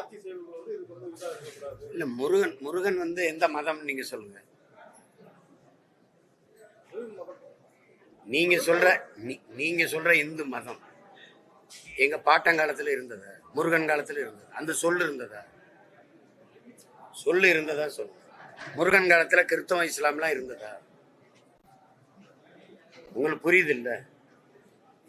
ஆட்சி செய்வர்கள் வந்து இதுக்கு வந்து விசாரிக்கக்கூடாது. இல்ல முருகன் முருகன் வந்து எந்த மதம் நீங்க சொல்லுங்க. நீங்க சொல்ற நீங்க சொல்ற இந்து மதம். எங்க பாட்டங்காலத்துல இருந்ததா? முருகன் காலத்துல இருந்தது? அந்த சொல் இருந்ததா? சொல்லு இருந்ததா சொல்லு முருகன் காலத்துல கிறிஸ்தவம் இஸ்லாம்லாம் இருந்ததா? உங்களுக்கு புரியுது இல்ல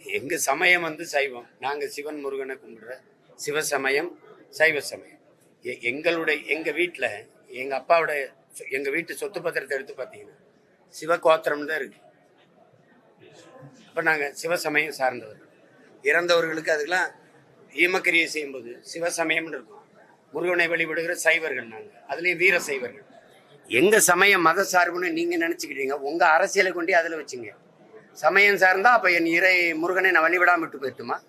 எங்க சமயம் வந்து சைவம். நாங்க சிவன் முருகனை கும்பிடுற சிவசமயம் சைவ சமயம். எங்களுடைய எங்கள் வீட்டில் எங்கள் அப்பாவோட சொ- வீட்டு சொத்து பத்திரத்தை எடுத்து பார்த்தீங்கன்னா சிவகோத்திரம் தான் இருக்கு. அப்ப நாங்கள் சிவசமயம் சார்ந்தவர்கள். இறந்தவர்களுக்கு அதுக்கெல்லாம் ஈமக்கிரியை செய்யும்போது சிவசமயம்னு இருக்கும். முருகனை வழிபடுகிற சைவர்கள் நாங்கள் அதுலேயும் வீர சைவர்கள். எங்கள் சமயம் மத சார்புன்னு நீங்கள் நினச்சிக்கிட்டீங்க உங்கள் அரசியலை கொண்டு அதில் வச்சுங்க. சமயம் சார்ந்தால் அப்போ என் இறை முருகனை நான் வழிபடாமல் விட்டு போயிட்டுமா?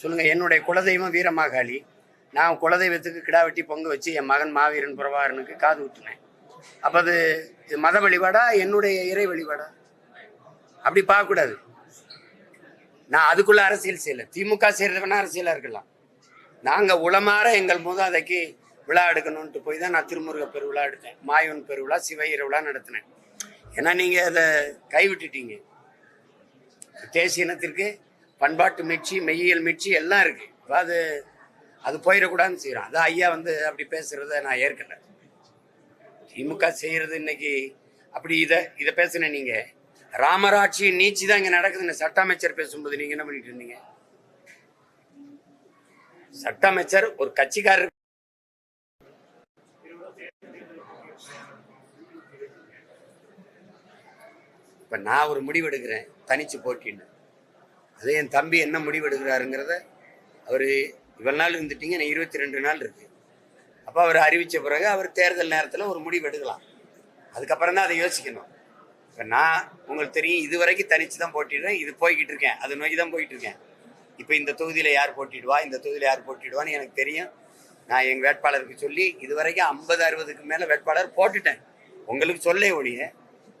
சொல்லுங்கள் என்னுடைய குலதெய்வம் வீரமாகாளி. நான் குலதெய்வத்துக்கு கிடா வெட்டி பொங்க வச்சு என் மகன் மாவீரன் பிரபாகரனுக்கு காது ஊற்றுனேன் அப்போ அது இது மத வழிபாடா என்னுடைய இறை வழிபாடா? அப்படி பார்க்கக்கூடாது. நான் அதுக்குள்ள அரசியல் செய்யலை. திமுக செய்கிறதுனா அரசியலாக இருக்கலாம். நாங்கள் உளமாற எங்கள் மூதாதைக்கு விழா எடுக்கணும்ன்ட்டு போய் தான் நான் திருமுருக பெருவிழா எடுத்தேன். மாயவன் பெருவிழா சிவ விழா நடத்தினேன். ஏன்னா நீங்கள் அதை கைவிட்டுட்டீங்க. தேசிய இனத்திற்கு பண்பாட்டு மீட்சி மெய்யியல் மீட்சி எல்லாம் இருக்கு. அப்ப அது அது போயிடக்கூடாதுன்னு செய்யறோம். அதான் ஐயா வந்து அப்படி பேசுறத நான் ஏற்கல. திமுக செய்யறது இன்னைக்கு அப்படி இதை இதை பேசுன நீங்க. ராமராட்சி நீச்சி தான் இங்க நடக்குதுன்னு சட்ட அமைச்சர் பேசும்போது நீங்க என்ன பண்ணிட்டு இருந்தீங்க? சட்ட அமைச்சர் ஒரு கட்சிக்காரர். இப்ப நான் ஒரு முடிவு எடுக்கிறேன் தனிச்சு போட்டின்னு. அதே என் தம்பி என்ன முடிவு எடுக்கிறாருங்கிறத அவர் இவ்வளோ நாள் இருந்துட்டீங்க நான் இருபத்தி ரெண்டு நாள் இருக்கு. அப்போ அவர் அறிவித்த பிறகு அவர் தேர்தல் நேரத்தில் ஒரு முடிவு எடுக்கலாம். அதுக்கப்புறம் தான் அதை யோசிக்கணும். இப்போ நான் உங்களுக்கு தெரியும் இது வரைக்கும் தனித்து தான் போட்டிடுறேன் இது போய்கிட்டு இருக்கேன் அது நோக்கி தான் போயிட்டு இருக்கேன். இப்போ இந்த தொகுதியில் யார் போட்டிடுவா இந்த தொகுதியில் யார் போட்டிடுவான்னு எனக்கு தெரியும். நான் எங்கள் வேட்பாளருக்கு சொல்லி இது வரைக்கும் ஐம்பது அறுபதுக்கு மேலே வேட்பாளர் போட்டுட்டேன். உங்களுக்கு சொல்ல ஒழிய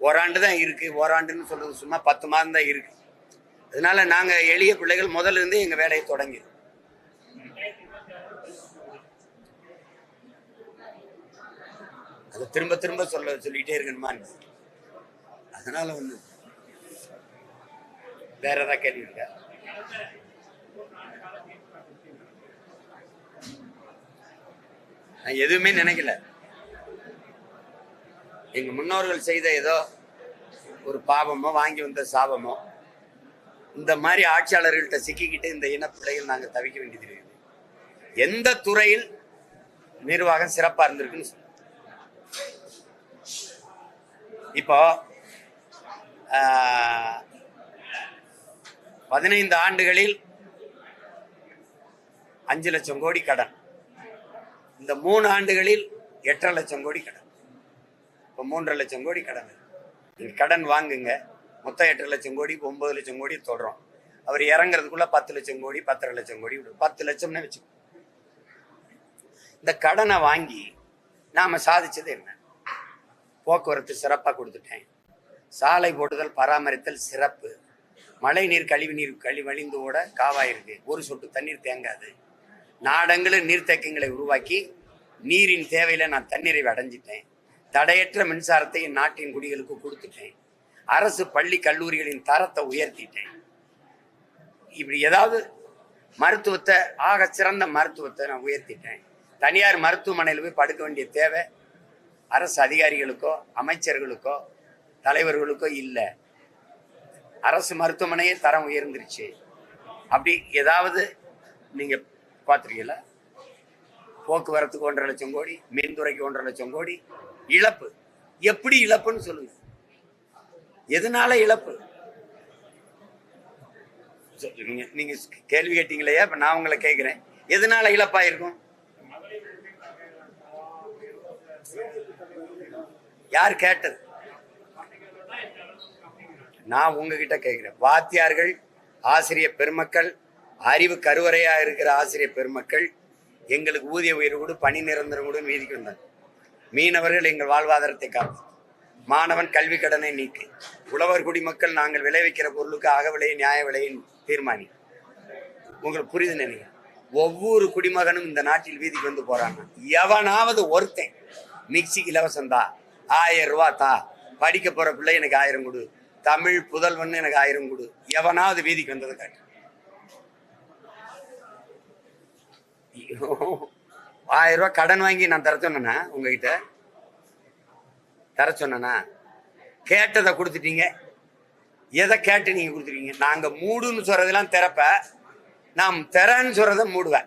ஓராண்டு தான் இருக்குது ஓராண்டுன்னு சொல்கிறது சும்மா பத்து மாதம் தான் இருக்குது அதனால நாங்கள் எளிய பிள்ளைகள் முதல்ல இருந்தே எங்கள் வேலையை தொடங்கி. அதை திரும்ப திரும்ப சொல்ல சொல்லிட்டே இருக்கணுமா அதனால வந்து வேற ஏதாவது கேள்வி இருக்கா? நான் எதுவுமே நினைக்கல. எங்க முன்னோர்கள் செய்த ஏதோ ஒரு பாவமோ வாங்கி வந்த சாபமோ இந்த மாதிரி ஆட்சியாளர்கள்ட்ட சிக்கிக்கிட்டு இந்த இனப்பிள்ளைகள் நாங்கள் தவிக்க வேண்டியது இருக்குது எந்த துறையில் நிர்வாகம் சிறப்பாக இருந்திருக்குன்னு சொல்லுங்க. இப்போ பதினைந்து ஆண்டுகளில் அஞ்சு லட்சம் கோடி கடன். இந்த மூணு ஆண்டுகளில் எட்டரை லட்சம் கோடி கடன். இப்போ மூன்றரை லட்சம் கோடி கடன் கடன் வாங்குங்க. மொத்தம் எட்டு லட்சம் கோடி ஒன்பது லட்சம் கோடி தொடரும் அவர் இறங்குறதுக்குள்ள பத்து லட்சம் கோடி பத்தரை லட்சம் கோடி பத்து லட்சம்னு வச்சு இந்த கடனை வாங்கி நாம சாதிச்சது என்ன? போக்குவரத்து சிறப்பாக கொடுத்துட்டேன். சாலை போடுதல் பராமரித்தல் சிறப்பு. மழை நீர் கழிவு நீர் கழி வழிந்து ஓட காவாயிருக்கு ஒரு சொட்டு தண்ணீர் தேங்காது. நாடங்களும் நீர்த்தேக்கங்களை உருவாக்கி நீரின் தேவையில நான் தண்ணீரை அடைஞ்சிட்டேன். தடையற்ற மின்சாரத்தை நாட்டின் குடிகளுக்கு கொடுத்துட்டேன். அரசு பள்ளி கல்லூரிகளின் தரத்தை உயர்த்திட்டேன். இப்படி ஏதாவது மருத்துவத்தை ஆக சிறந்த மருத்துவத்தை நான் உயர்த்திட்டேன். தனியார் மருத்துவமனையில் போய் படுக்க வேண்டிய தேவை அரசு அதிகாரிகளுக்கோ அமைச்சர்களுக்கோ தலைவர்களுக்கோ இல்லை. அரசு மருத்துவமனையே தரம் உயர்ந்துருச்சு. அப்படி ஏதாவது நீங்கள் பார்த்துருக்கீங்களா போக்குவரத்துக்கு ஒன்றரை லட்சம் கோடி மின்துறைக்கு ஒன்றரை லட்சம் கோடி இழப்பு. எப்படி இழப்புன்னு சொல்லுங்கள் எதனால இழப்பு? நீங்க நீங்க கேள்வி கேட்டீங்களையா இப்ப நான் உங்களை கேட்கிறேன். எதனால இழப்பாயிருக்கும்? யார் கேட்டது? நான் உங்ககிட்ட கேட்கிறேன். வாத்தியார்கள் ஆசிரியர் பெருமக்கள் அறிவு கருவறையா இருக்கிற ஆசிரியர் பெருமக்கள் எங்களுக்கு ஊதிய உயர்வு கூட பணி நிரந்தரம் கூட மீதிக்கு வந்தாங்க. மீனவர்கள் எங்கள் வாழ்வாதாரத்தை காப்பு மாணவன் கல்வி கடனை நீக்கு. உழவர் குடிமக்கள் நாங்கள் விளைவிக்கிற பொருளுக்கு அக விலையை நியாய விலையின் தீர்மானி. உங்களுக்கு புரியுது நினைக்க ஒவ்வொரு குடிமகனும் இந்த நாட்டில் வீதிக்கு வந்து போறாங்க எவனாவது ஒருத்தன் மிக்சிக்கு இலவசம் தான் ஆயிரம் ரூபா தா படிக்க போற பிள்ளை எனக்கு ஆயிரம் கொடு தமிழ் புதல்வன் எனக்கு ஆயிரம் கொடு எவனாவது வீதிக்கு வந்ததை காட்டு. ஐயோ, ஆயிரம் ரூபா கடன் வாங்கி நான் தர உங்ககிட்ட? தர சொன்னனா? கேட்டதை கொடுத்துட்டீங்க. எதை கேட்டு நீங்க கொடுத்துருக்கீங்க? நாங்க மூடுன்னு சொல்றதெல்லாம் திறப்ப நாம் திறன்னு சொல்கிறத மூடுவேன்.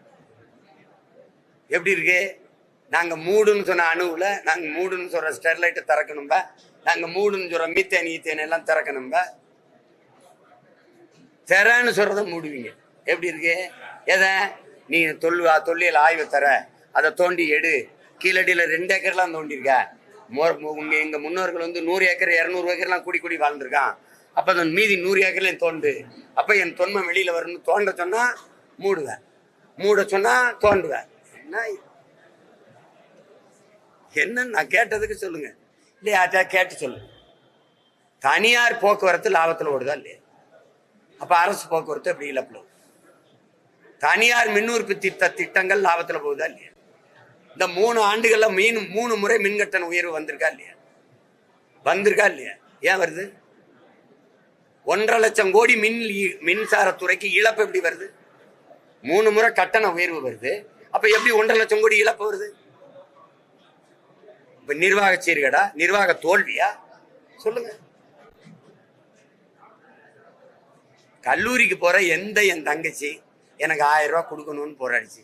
எப்படி இருக்கு? நாங்க மூடுன்னு சொன்ன அணுவுல நாங்கள் மூடுன்னு சொல்ற ஸ்டெர்லைட்டை திறக்கணும்ப? நாங்க மூடுன்னு சொல்ற மீத்தேன் ஈத்தேன் எல்லாம் திறக்கணும்ப? திறன்னு சொல்கிறத மூடுவீங்க. எப்படி இருக்கு? எதை? நீ தொல்லு தொல்லியல் ஆய்வு தர. அதை தோண்டி எடு. கீழடியில் ரெண்டு ஏக்கர்லாம் தோண்டியிருக்க. உங்க எங்க முன்னோர்கள் வந்து நூறு ஏக்கர் இரநூறு ஏக்கர்லாம் கூடி கூடி வாழ்ந்துருக்கான். அப்போ அந்த மீதி நூறு ஏக்கர்லையும் தோண்டு. அப்போ என் தொன்மை வெளியில் வரணும்னு தோண்ட சொன்னால் மூடுவேன் மூட சொன்னால் தோண்டுவேன் என்ன? என்னன்னு நான் கேட்டதுக்கு சொல்லுங்க. இல்லையா யார்ட்டா கேட்டு சொல்லுங்க தனியார் போக்குவரத்து லாபத்தில் ஓடுதா இல்லையா? அப்போ அரசு போக்குவரத்து எப்படி இழப்பில் தனியார் மின் உற்பத்தி திட்ட திட்டங்கள் லாபத்தில் போகுதா இல்லையா? இந்த மூணு ஆண்டுகள்ல மீன் மூணு முறை மின் கட்டண உயர்வு வந்திருக்கா இல்லையா? வந்திருக்கா இல்லையா? ஏன் வருது? ஒன்றரை லட்சம் கோடி மின் மின்சாரத்துறைக்கு இழப்பு எப்படி வருது? மூணு முறை கட்டண உயர்வு வருது. அப்ப எப்படி ஒன்றரை லட்சம் கோடி இழப்பு வருது? இப்ப நிர்வாக சீர்கேடா? நிர்வாக தோல்வியா? சொல்லுங்க. கல்லூரிக்கு போற எந்த என் தங்கச்சி எனக்கு ஆயிரம் ரூபாய் கொடுக்கணும்னு போராடிச்சு.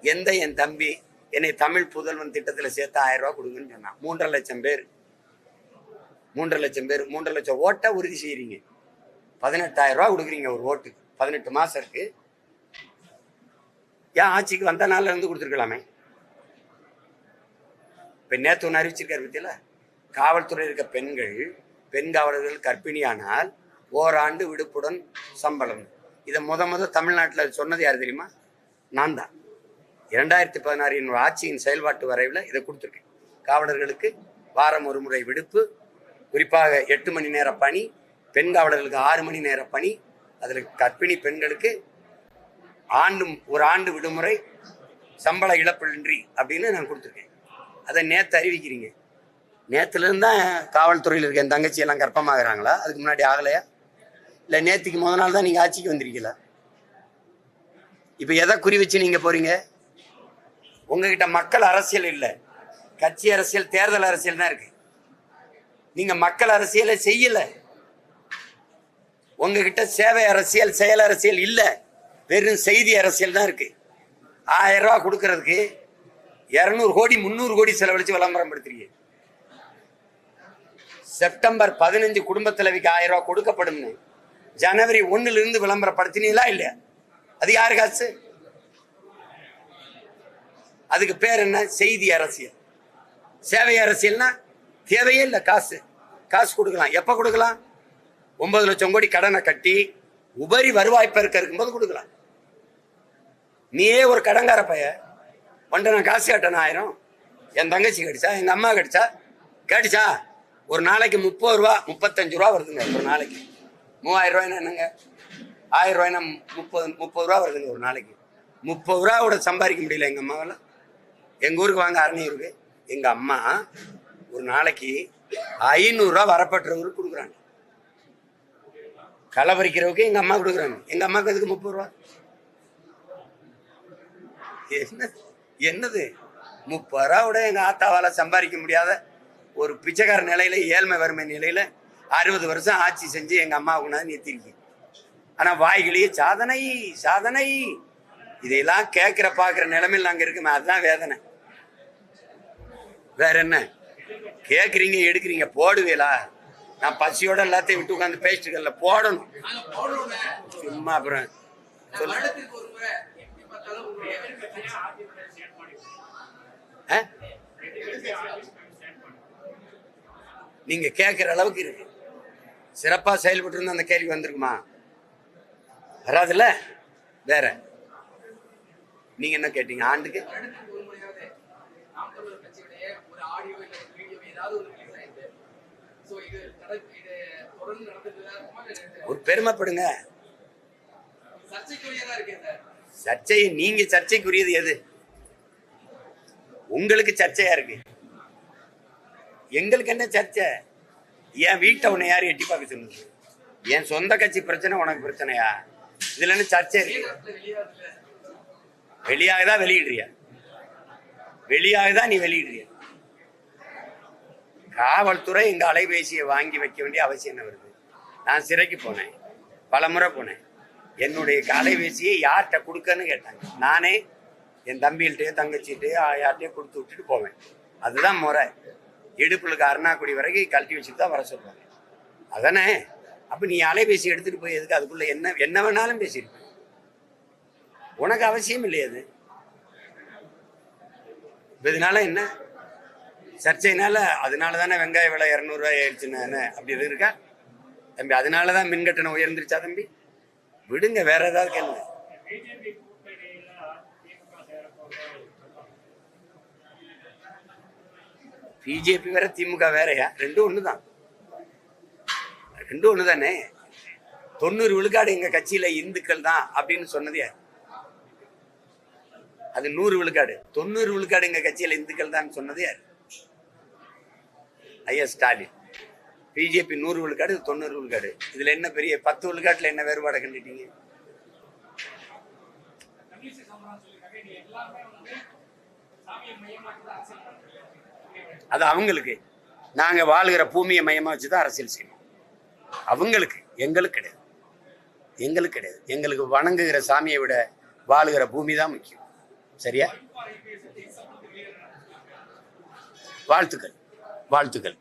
எந்த என் தம்பி என்னை தமிழ் புதல்வன் திட்டத்தில் சேர்த்து ஆயிரம் ரூபா கொடுங்கன்னு சொன்னான். மூன்றரை லட்சம் பேர். மூன்றரை லட்சம் பேர் மூன்றரை லட்சம் ஓட்டை உறுதி செய்கிறீங்க பதினெட்டாயிரம் ரூபா கொடுக்குறீங்க ஒரு ஓட்டுக்கு பதினெட்டு மாதம் இருக்கு. ஏன் ஆட்சிக்கு வந்த நாளில் இருந்து கொடுத்துருக்கலாமே? இப்போ நேத்து ஒன்று அறிவிச்சிருக்காரு பத்தியில காவல்துறையில் இருக்க பெண்கள் பெண் காவலர்கள் கர்ப்பிணியானால் ஓராண்டு விடுப்புடன் சம்பளம். இதை முத முத தமிழ்நாட்டில் சொன்னது யார் தெரியுமா? நான் தான். இரண்டாயிரத்தி பதினாறு என்னோட ஆட்சியின் செயல்பாட்டு வரைவில் இதை கொடுத்துருக்கேன். காவலர்களுக்கு வாரம் ஒரு முறை விடுப்பு குறிப்பாக எட்டு மணி நேர பணி பெண் காவலர்களுக்கு ஆறு மணி நேர பணி அதில் கர்ப்பிணி பெண்களுக்கு ஆண்டும் ஒரு ஆண்டு விடுமுறை சம்பள இழப்பின்றி அப்படின்னு நான் கொடுத்துருக்கேன். அதை நேற்று அறிவிக்கிறீங்க. நேற்றுலேருந்து தான் காவல்துறையில் இருக்க என் தங்கச்சி எல்லாம் கர்ப்பமாகறாங்களா? அதுக்கு முன்னாடி ஆகலையா? இல்லை நேற்றுக்கு முத நாள் தான் நீங்கள் ஆட்சிக்கு வந்திருக்கீங்களா? இப்போ எதை குறி வச்சு நீங்கள் போகிறீங்க உங்ககிட்ட மக்கள் அரசியல் இல்லை. கட்சி அரசியல் தேர்தல் அரசியல் தான் இருக்கு. நீங்க மக்கள் அரசியலை செய்யல. உங்ககிட்ட சேவை அரசியல் செயல் அரசியல் இல்லை. வெறும் செய்தி அரசியல் தான் இருக்கு. ஆயிரம் ரூபா கொடுக்கறதுக்கு இருநூறு கோடி முந்நூறு கோடி செலவழிச்சு விளம்பரம் படுத்துறீங்க. செப்டம்பர் பதினஞ்சு குடும்ப தலைவிக்கு ஆயிரம் ரூபா கொடுக்கப்படும்னு. ஜனவரி ஒன்னுல இருந்து விளம்பரப்படுத்தினீங்களா இல்லையா? அது யாரு காசு? அதுக்கு பேர் என்ன? செய்தி அரசியல். சேவை அரசியல்னா தேவையே இல்லை காசு. காசு கொடுக்கலாம். எப்போ கொடுக்கலாம்? ஒன்பது லட்சம் கோடி கடனை கட்டி உபரி வருவாய் பெருக்க இருக்கும்போது கொடுக்கலாம். நீயே ஒரு கடங்கார பைய உன்ட்ட நான் காசு கட்டணும் ஆயிரம். என் தங்கச்சி கடிச்சா எங்கள் அம்மா கடிச்சா கடிச்சா ஒரு நாளைக்கு முப்பது ரூபா முப்பத்தஞ்சு ரூபா வருதுங்க ஒரு நாளைக்கு. மூவாயிரம் ரூபாய்னா என்னங்க? ஆயிரம் ரூபாய்னா முப்பது முப்பது ரூபா வருதுங்க ஒரு நாளைக்கு. முப்பது ரூபா கூட சம்பாதிக்க முடியல எங்கள் அம்மாவெல்லாம். எங்கள் ஊருக்கு வாங்க அரணியூருக்கு எங்கள் அம்மா ஒரு நாளைக்கு ஐநூறுரூவா வரப்பட்டவருக்கு கொடுக்குறாங்க. களை பறிக்கிறவுக்கு எங்கள் அம்மா கொடுக்குறாங்க. எங்கள் அம்மாவுக்கு அதுக்கு முப்பது ரூபா? என்ன? என்னது? முப்பது ரூபா விட எங்கள் ஆத்தாவால் சம்பாதிக்க முடியாத ஒரு பிச்சைக்கார நிலையில் ஏழ்மை வறுமை நிலையில் அறுபது வருஷம் ஆட்சி செஞ்சு எங்கள் அம்மா கொண்டாந்து நிறுத்திருக்கு ஆனால் வாய்களையே சாதனை சாதனை. இதையெல்லாம் கேட்கிற பாக்குற நிலைமையில் நாங்கள் இருக்குமே அதுதான் வேதனை. வேற என்ன? கேட்குறீங்க எடுக்கிறீங்க போடுவீங்களா நான் பசியோட எல்லாத்தையும் விட்டு உட்காந்து பேசிட்டு போடணும். சும்மா அப்புறம் ஆ? நீங்க கேட்கிற அளவுக்கு இருக்கு. சிறப்பா செயல்பட்டு இருந்த அந்த கேள்வி வந்திருக்குமா? வராதுல்ல? வேற. நீங்க என்ன கேட்டீங்க? ஆண்டுக்கு? ஒரு பெருமைப்படுங்க. சர்ச்சை நீங்க சர்ச்சைக்குரியது எது? உங்களுக்கு சர்ச்சையா இருக்கு. எங்களுக்கு என்ன சர்ச்சை? என் வீட்டை உன்னை யாரும் எட்டி பார்க்க சொன்னது என் சொந்த கட்சி பிரச்சனை உனக்கு பிரச்சனையா? இதுல என்ன சர்ச்சை இருக்கு? வெளியாக தான் வெளியிடுறியா? வெளியாக தான் நீ வெளியிடுறியா? காவல்துறை இந்த அலைபேசியை வாங்கி வைக்க வேண்டிய அவசியம் என்ன வருது? நான் சிறைக்கு போனேன். பல முறை போனேன். என்னுடைய அலைபேசியை யார்கிட்ட கொடுக்கன்னு கேட்டாங்க. நானே என் தம்பிகிட்டே தங்கச்சிகிட்டே யார்கிட்டயோ கொடுத்து விட்டுட்டு போவேன். அதுதான் முறை. இடுப்புலுக்கு அருணாக்குடி வரைக்கும் கழட்டி வச்சுட்டு தான் வர சொல்லுவாங்க அதானே? அப்போ நீ அலைபேசி எடுத்துகிட்டு போய் எதுக்கு அதுக்குள்ளே என்ன என்ன வேணாலும் பேசியிருப்பேன் உனக்கு அவசியம் இல்லையே அது. இதனால என்ன? சர்ச்சைனால அதனால தானே வெங்காய விலை இரநூறுவா ஆயிடுச்சுன்னு அப்படி எது இருக்கா? தம்பி அதனால தான் மின்கட்டணம் உயர்ந்துருச்சா தம்பி? விடுங்க வேற ஏதாவது கேளுங்க. பிஜேபி வேற திமுக வேறையா? ரெண்டும் ஒன்று தான் ரெண்டும் ஒன்று தானே தொண்ணூறு விழுக்காடு எங்க கட்சியில இந்துக்கள் தான் அப்படின்னு சொன்னது யார்? அது நூறு விழுக்காடு. தொண்ணூறு விழுக்காடு எங்க கட்சியில இந்துக்கள் தான் சொன்னது யார்? ஐயா ஸ்டாலின். பிஜேபி நூறு விழுக்காடு தொண்ணூறு விழுக்காடு. இதுல என்ன பெரிய பத்து விழுக்காட்டுல என்ன வேறுபாடை கண்டுட்டீங்க அது அவங்களுக்கு. நாங்க வாழ்கிற பூமியை மையமா வச்சு தான் அரசியல் செய்யணும். அவங்களுக்கு எங்களுக்கு கிடையாது. எங்களுக்கு கிடையாது. எங்களுக்கு வணங்குகிற சாமியை விட வாழுகிற பூமி தான் முக்கியம். சரியா? வாழ்த்துக்கள். வாழ்த்துக்கள்.